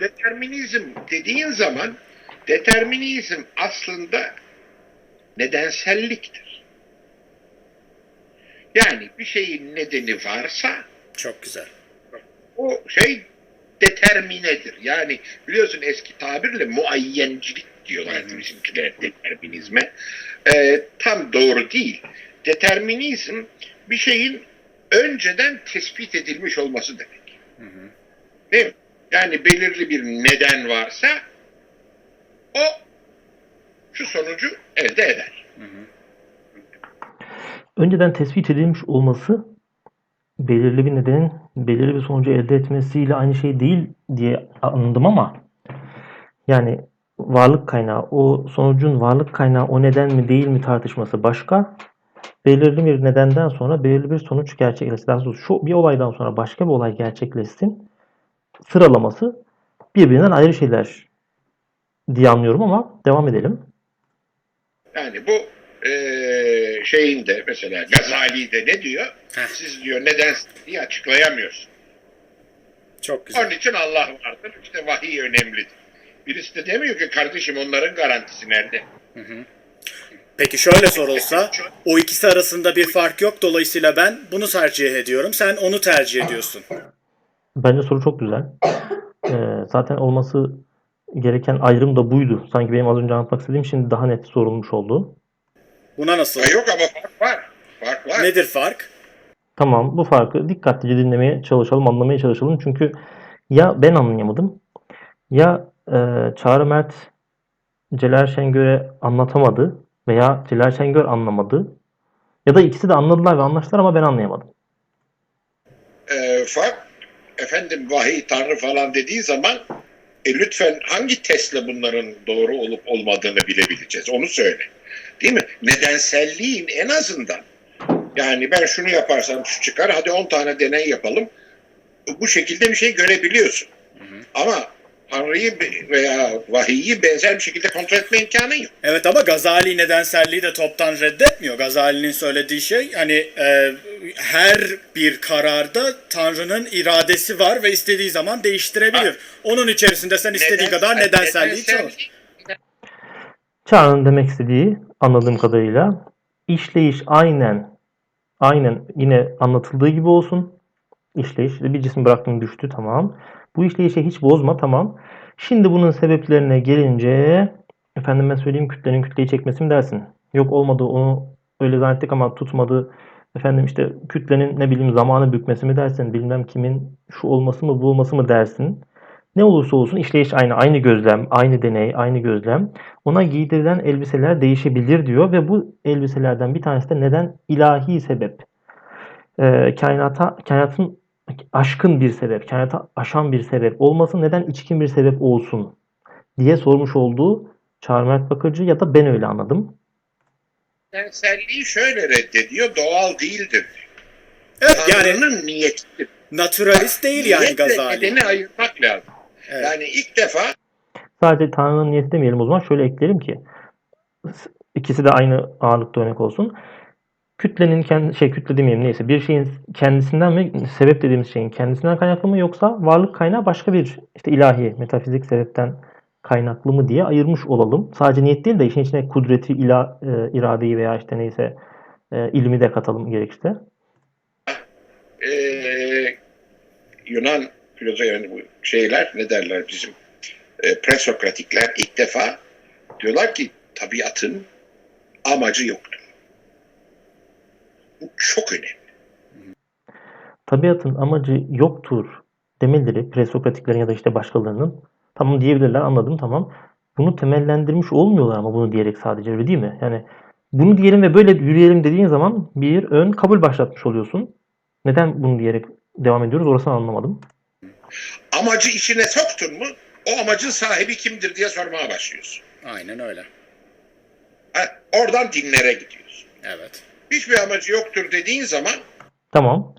determinizm dediğin zaman determinizm aslında nedenselliktir. Yani bir şeyin nedeni varsa Çok güzel. o şey determinedir. Yani biliyorsun eski tabirle muayyencilik diyorlardı bizimkiler determinizme. Ee, tam doğru değil. Determinizm bir şeyin önceden tespit edilmiş olması demek. Değil mi? Yani belirli bir neden varsa o şu sonucu elde eder. Önceden tespit edilmiş olması belirli bir nedenin belirli bir sonucu elde etmesiyle aynı şey değil diye anladım ama yani varlık kaynağı o sonucun varlık kaynağı o neden mi değil mi tartışması başka. Belirli bir nedenden sonra belirli bir sonuç gerçekleşsin. Daha doğrusu şu bir olaydan sonra başka bir olay gerçekleşsin. Sıralaması birbirinden ayrı şeyler diye anlıyorum ama devam edelim. Yani bu eee şeyin de mesela Gazali de ne diyor? Heh. Siz diyor neden diye açıklayamıyorsun. Çok güzel. Onun için Allah vardır. İşte vahiy önemlidir. Birisi de demiyor ki kardeşim onların garantisi nerede? Peki şöyle sorulsa o ikisi arasında bir fark yok dolayısıyla ben bunu tercih ediyorum. Sen onu tercih ediyorsun. Bence soru çok güzel. Ee, zaten olması gereken ayrım da buydu. Sanki benim az önce anlatmak istediğim şimdi daha net sorulmuş oldu. Buna nasıl? Yok ama fark var. Fark var. Nedir fark? Tamam bu farkı dikkatlice dinlemeye çalışalım, anlamaya çalışalım. Çünkü ya ben anlayamadım ya e, Çağrı Mert Celal Şengör'e anlatamadı veya Celal Şengör anlamadı. Ya da ikisi de anladılar ve anlaştılar ama ben anlayamadım. Eee, fark efendim vahiy tanrı falan dediği zaman e, lütfen hangi testle bunların doğru olup olmadığını bilebileceğiz. Onu söyle. Değil mi? Nedenselliğin en azından yani ben şunu yaparsam şu çıkar hadi 10 tane deney yapalım. Bu şekilde bir şey görebiliyorsun. Ama Tanrı'yı veya vahiyi benzer bir şekilde kontrol etme imkanın yok. Evet ama Gazali nedenselliği de toptan reddetmiyor. Gazali'nin söylediği şey hani e, her bir kararda Tanrı'nın iradesi var ve istediği zaman değiştirebilir. Onun içerisinde sen istediği Nedensel- kadar nedenselliği çalış. Çağrı'nın demek istediği anladığım kadarıyla işleyiş aynen aynen yine anlatıldığı gibi olsun. İşleyiş bir cisim bıraktın düştü tamam. Bu işleyişe hiç bozma tamam. Şimdi bunun sebeplerine gelince efendime söyleyeyim kütlenin kütleyi çekmesi mi dersin? Yok olmadı onu öyle zannettik ama tutmadı. Efendim işte kütlenin ne bileyim zamanı bükmesi mi dersin? Bilmem kimin şu olması mı bu olması mı dersin? Ne olursa olsun işleyiş aynı. Aynı gözlem, aynı deney, aynı gözlem. Ona giydirilen elbiseler değişebilir diyor ve bu elbiselerden bir tanesi de neden ilahi sebep. Ee, kainata, kainatın aşkın bir sebep, kainata aşan bir sebep olmasın neden içkin bir sebep olsun diye sormuş olduğu Çağrı Mert Bakırcı ya da ben öyle anladım. Nedenselliği şöyle reddediyor, doğal değildir. Evet yani Tanrı'nın niyetidir. naturalist değil yani Niyetle Gazali. nedeni ayırmak lazım. Evet. Yani ilk defa Sadece Tanrı'nın niyeti demeyelim o zaman şöyle ekleyelim ki ikisi de aynı ağırlıkta örnek olsun. Kütlenin kendi şey kütle demeyelim neyse bir şeyin kendisinden mi sebep dediğimiz şeyin kendisinden kaynaklı mı yoksa varlık kaynağı başka bir işte ilahi metafizik sebepten kaynaklı mı diye ayırmış olalım. Sadece niyet değil de işin içine kudreti, ila, e, iradeyi veya işte neyse e, ilmi de katalım gerekirse. eee, Yunan filozof yani bu şeyler ne derler bizim e, presokratikler ilk defa diyorlar ki tabiatın amacı yoktur. Bu çok önemli. Tabiatın amacı yoktur demeleri presokratiklerin ya da işte başkalarının tamam diyebilirler anladım tamam. Bunu temellendirmiş olmuyorlar ama bunu diyerek sadece öyle değil mi? Yani bunu diyelim ve böyle yürüyelim dediğin zaman bir ön kabul başlatmış oluyorsun. Neden bunu diyerek devam ediyoruz orasını anlamadım. Amacı içine soktun mu o amacın sahibi kimdir diye sormaya başlıyorsun. Aynen öyle. Ha, oradan dinlere gidiyorsun. Evet. Hiçbir amacı yoktur dediğin zaman Tamam.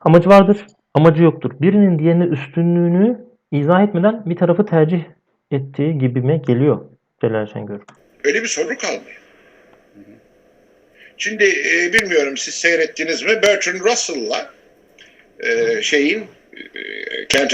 Amacı vardır, amacı yoktur. Birinin diğerine üstünlüğünü izah etmeden bir tarafı tercih ettiği gibime geliyor Celal Şengör. öyle bir soru kalmıyor. Şimdi e, bilmiyorum siz seyrettiniz mi Bertrand Russell'la e, şeyin e, Kent